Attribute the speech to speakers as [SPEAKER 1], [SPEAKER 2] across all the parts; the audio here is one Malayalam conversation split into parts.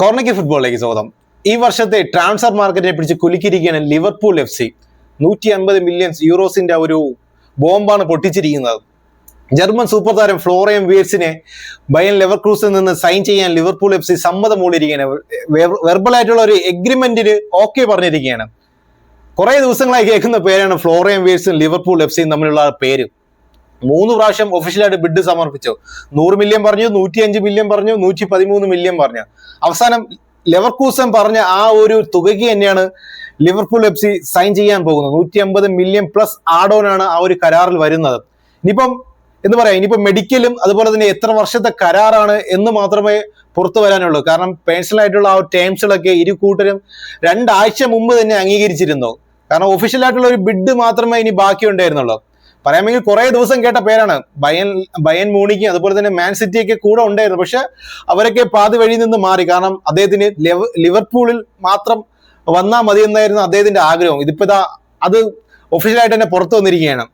[SPEAKER 1] കോർണയ്ക്ക് ഫുട്ബോളിലേക്ക് സ്വാഗതം. ഈ വർഷത്തെ ട്രാൻസ്ഫർ മാർക്കറ്റിനെ പിടിച്ച് കുലുക്കിയിരിക്കുകയാണ് ലിവർപൂൾ എഫ് സി. നൂറ്റി അൻപത് മില്യൺ യൂറോസിന്റെ ഒരു ബോംബാണ് പൊട്ടിച്ചിരിക്കുന്നത്. ജർമ്മൻ സൂപ്പർ താരം ഫ്ലോറിയം വീഴ്സിനെ ബയൻ ലെവർ ക്രൂസിൽ നിന്ന് സൈൻ ചെയ്യാൻ ലിവർപൂൾ എഫ് സി സമ്മതം മൂടിയിരിക്കുകയാണ്. വെർബലായിട്ടുള്ള ഒരു എഗ്രിമെന്റിന് ഓക്കെ പറഞ്ഞിരിക്കുകയാണ്. കുറെ ദിവസങ്ങളായി കേൾക്കുന്ന പേരാണ് ഫ്ലോറിയം വീഴ്സും ലിവർപൂൾ എഫ് സിയും തമ്മിലുള്ള പേര്. മൂന്ന് പ്രാവശ്യം ഒഫീഷ്യലായിട്ട് ബിഡ് സമർപ്പിച്ചു. നൂറ് മില്യൺ പറഞ്ഞു നൂറ്റി അഞ്ച് മില്യൺ പറഞ്ഞു നൂറ്റി പതിമൂന്ന് മില്യൺ പറഞ്ഞു. അവസാനം ലെവർക്കൂസൻ പറഞ്ഞ ആ ഒരു തുകയ്ക്ക് തന്നെയാണ് ലിവർപൂൾ എഫ് സി സൈൻ ചെയ്യാൻ പോകുന്നത്. നൂറ്റി അമ്പത് മില്യൺ പ്ലസ് ആഡോൺ ആണ് ആ ഒരു കരാറിൽ വരുന്നത്. ഇനിയിപ്പം എന്ന് പറയാം ഇനിയിപ്പം മെഡിക്കലും അതുപോലെ തന്നെ എത്ര വർഷത്തെ കരാറാണ് എന്ന് മാത്രമേ പുറത്തു വരാനുള്ളൂ. കാരണം പേഴ്സണലായിട്ടുള്ള ആ ടേംസുകളൊക്കെ ഇരു കൂട്ടരും രണ്ടാഴ്ച മുമ്പ് തന്നെ അംഗീകരിച്ചിരുന്നു. കാരണം ഒഫീഷ്യലായിട്ടുള്ള ഒരു ബിഡ് മാത്രമേ ഇനി ബാക്കി ഉണ്ടായിരുന്നുള്ളൂ പറയാമെങ്കിൽ കുറെ ദിവസം കേട്ട പേരാണ്. ബയൻ ബയൻ മൂണിക്കും അതുപോലെ തന്നെ മാൻ സിറ്റി ഒക്കെ കൂടെ ഉണ്ടായിരുന്നു. പക്ഷെ അവരൊക്കെ പാതി വഴി നിന്ന് മാറി. കാരണം അദ്ദേഹത്തിന് ലെവ- ലിവർപൂളിൽ മാത്രം വന്നാൽ മതി എന്നായിരുന്നു അദ്ദേഹത്തിന്റെ ആഗ്രഹം. ഇതിപ്പോ ഇതാ അത് ഒഫീഷ്യലായിട്ട് തന്നെ പുറത്തു വന്നിരിക്കുകയാണ്.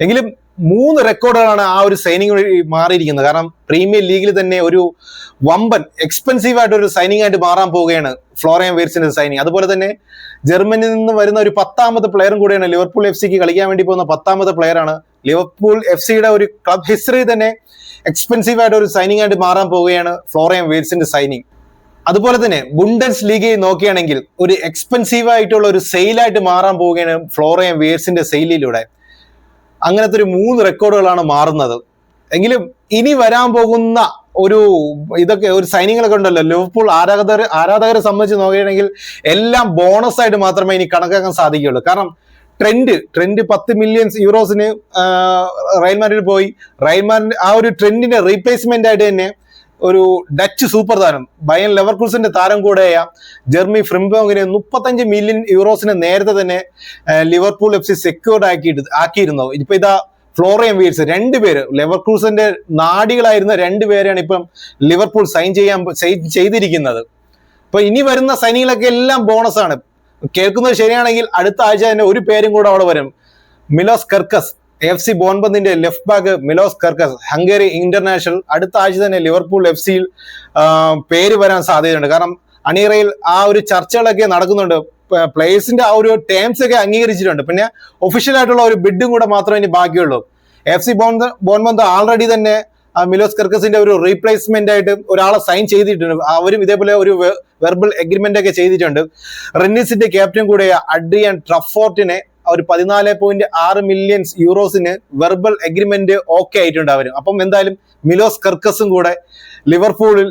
[SPEAKER 1] എങ്കിലും മൂന്ന് റെക്കോർഡുകളാണ് ആ ഒരു സൈനിങ് വഴി മാറിയിരിക്കുന്നത്. കാരണം പ്രീമിയർ ലീഗിൽ തന്നെ ഒരു വമ്പൻ എക്സ്പെൻസീവ് ആയിട്ട് ഒരു സൈനിങ് ആയിട്ട് മാറാൻ പോവുകയാണ് ഫ്ലോറിയൻ വേർസിന്റെ സൈനിങ് അതുപോലെ തന്നെ ജർമ്മനിയിൽ നിന്ന് വരുന്ന ഒരു പത്താമത്തെ പ്ലെയറും കൂടിയാണ് ലിവർപൂൾ എഫ് സിക്ക് കളിക്കാൻ വേണ്ടി പോകുന്ന പത്താമത്തെ പ്ലെയർ ആണ്. ലിവർപൂൾ എഫ് സിയുടെ ഒരു ക്ലബ് ഹിസ്റ്ററി തന്നെ എക്സ്പെൻസീവ് ആയിട്ട് ഒരു സൈനിങ് ആയിട്ട് മാറാൻ പോവുകയാണ് ഫ്ലോറിയൻ വേർസിന്റെ സൈനിങ് അതുപോലെ തന്നെ ബുണ്ടൻസ് ലീഗയിൽ നോക്കുകയാണെങ്കിൽ ഒരു എക്സ്പെൻസീവ് ആയിട്ടുള്ള ഒരു സെയിലായിട്ട് മാറാൻ പോവുകയാണ് ഫ്ലോറിയൻ വേർസിന്റെ സെയിലിലൂടെ അങ്ങനത്തെ ഒരു മൂന്ന് റെക്കോർഡുകളാണ് മാറുന്നത്. എങ്കിലും ഇനി വരാൻ പോകുന്ന ഒരു ഇതൊക്കെ ഒരു സൈനികളൊക്കെ ഉണ്ടല്ലോ. ലിവർപൂൾ ആരാധകർ ആരാധകരെ സംബന്ധിച്ച് നോക്കുകയാണെങ്കിൽ എല്ലാം ബോണസ് ആയിട്ട് മാത്രമേ ഇനി കണക്കാക്കാൻ സാധിക്കുകയുള്ളൂ. കാരണം ട്രെൻഡ് ട്രെൻഡ് പത്ത് മില്യൺ യൂറോസിന് റയൽ മാഡ്രിഡ് പോയി. റയൽ ആ ഒരു ട്രെൻഡിന്റെ റീപ്ലേസ്മെന്റ് ആയിട്ട് തന്നെ ഒരു ഡച്ച് സൂപ്പർ താരം. ബയൻ ലെവർക്രൂസിന്റെ താരം കൂടെയായ ജെർമി ഫ്രിംബോങ്ങിനെ മുപ്പത്തഞ്ച് മില്യൺ യൂറോസിനെ നേരത്തെ തന്നെ ലിവർപൂൾ എഫ് സി സെക്യൂർഡ് ആക്കിയിട്ട് ആക്കിയിരുന്നു. ഇപ്പൊ ഇതാ ഫ്ലോറിയൻ വീൽസ് രണ്ടുപേര് ലെവർക്രൂസിന്റെ നാടികളായിരുന്ന രണ്ടുപേരെയാണ് ഇപ്പം ലിവർപൂൾ സൈൻ ചെയ്യാൻ ചെയ്തിരിക്കുന്നത്. അപ്പൊ ഇനി വരുന്ന സൈനികളൊക്കെ എല്ലാം ബോണസാണ് കേൾക്കുന്നത് ശരിയാണെങ്കിൽ അടുത്ത ആഴ്ച തന്നെ ഒരു പേരും കൂടെ അവിടെ വരും. Milos Kerkez. F C ബോൺബന്ദിന്റെ left back Milos Kerkez. Hungary international. അടുത്ത ആഴ്ച തന്നെ ലിവർപൂൾ എഫ് സിയിൽ പേര് വരാൻ സാധ്യതയുണ്ട്. കാരണം അണിയറയിൽ ആ ഒരു ചർച്ചകളൊക്കെ നടക്കുന്നുണ്ട്. പ്ലേയേഴ്സിന്റെ ആ ഒരു ടേംസ് ഒക്കെ അംഗീകരിച്ചിട്ടുണ്ട്. പിന്നെ ഒഫീഷ്യൽ ആയിട്ടുള്ള ഒരു ബിഡും കൂടെ മാത്രമേ ഇനി ബാക്കിയുള്ളൂ. F C bone Bournemouth already തന്നെ മിലോസ് കർക്കസിന്റെ ഒരു റീപ്ലേസ്മെന്റ് ആയിട്ട് ഒരാളെ സൈൻ ചെയ്തിട്ടുണ്ട്. അവരും ഇതേപോലെ ഒരു വെർബൽ എഗ്രിമെന്റ് ഒക്കെ ചെയ്തിട്ടുണ്ട്. റെന്നിസിന്റെ ക്യാപ്റ്റൻ കൂടെ അഡ്രിയൻ ട്രഫോർട്ടിനെ ഒരു പതിനാല് പോയിന്റ് ആറ് മില്യൺ യൂറോസിന് വെർബൽ അഗ്രിമെന്റ് ഓക്കെ ആയിട്ടുണ്ട് അവരും. അപ്പം എന്തായാലും മിലോസ് കർക്കസും കൂടെ ലിവർപൂളിൽ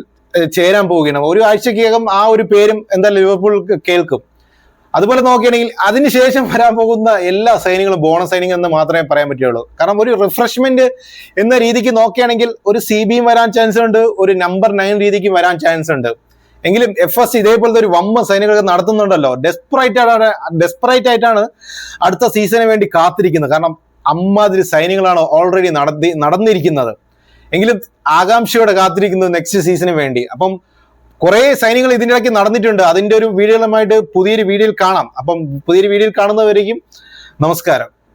[SPEAKER 1] ചേരാൻ പോവുകയാണ്. ഒരു ആഴ്ചക്കകം ആ ഒരു പേരും എന്തായാലും ലിവർപൂൾ കേൾക്കും. അതുപോലെ നോക്കുകയാണെങ്കിൽ അതിനുശേഷം വരാൻ പോകുന്ന എല്ലാ സൈനികളും ബോണസ് സൈനിങ് എന്ന് മാത്രമേ പറയാൻ പറ്റുള്ളൂ കാരണം ഒരു റിഫ്രഷ്മെന്റ് എന്ന രീതിക്ക് നോക്കുകയാണെങ്കിൽ ഒരു സി ബിയും വരാൻ ചാൻസ് ഉണ്ട് ഒരു നമ്പർ നയൻ രീതിക്ക് വരാൻ ചാൻസ് ഉണ്ട്. എങ്കിലും എഫ് എസ് ഇതേപോലത്തെ ഒരു വമ്പ സൈനികളൊക്കെ നടത്തുന്നുണ്ടല്ലോ. ഡെസ്പറേറ്റ് ഡെസ്പറേറ്റ് ആയിട്ടാണ് അടുത്ത സീസണിന് വേണ്ടി കാത്തിരിക്കുന്നത്. കാരണം അമ്മാതിരി സൈനികളാണ് ഓൾറെഡി നടത്തി നടന്നിരിക്കുന്നത്. എങ്കിലും ആകാംക്ഷയോടെ കാത്തിരിക്കുന്നത് നെക്സ്റ്റ് സീസണിന് വേണ്ടി. അപ്പം കുറെ സൈനികൾ ഇതിന്റെ ഇടയ്ക്ക് നടന്നിട്ടുണ്ട്. അതിന്റെ ഒരു വീഡിയോകളുമായിട്ട് പുതിയൊരു വീഡിയോയിൽ കാണാം. അപ്പം പുതിയൊരു വീഡിയോയിൽ കാണുന്നവരേക്കും നമസ്കാരം.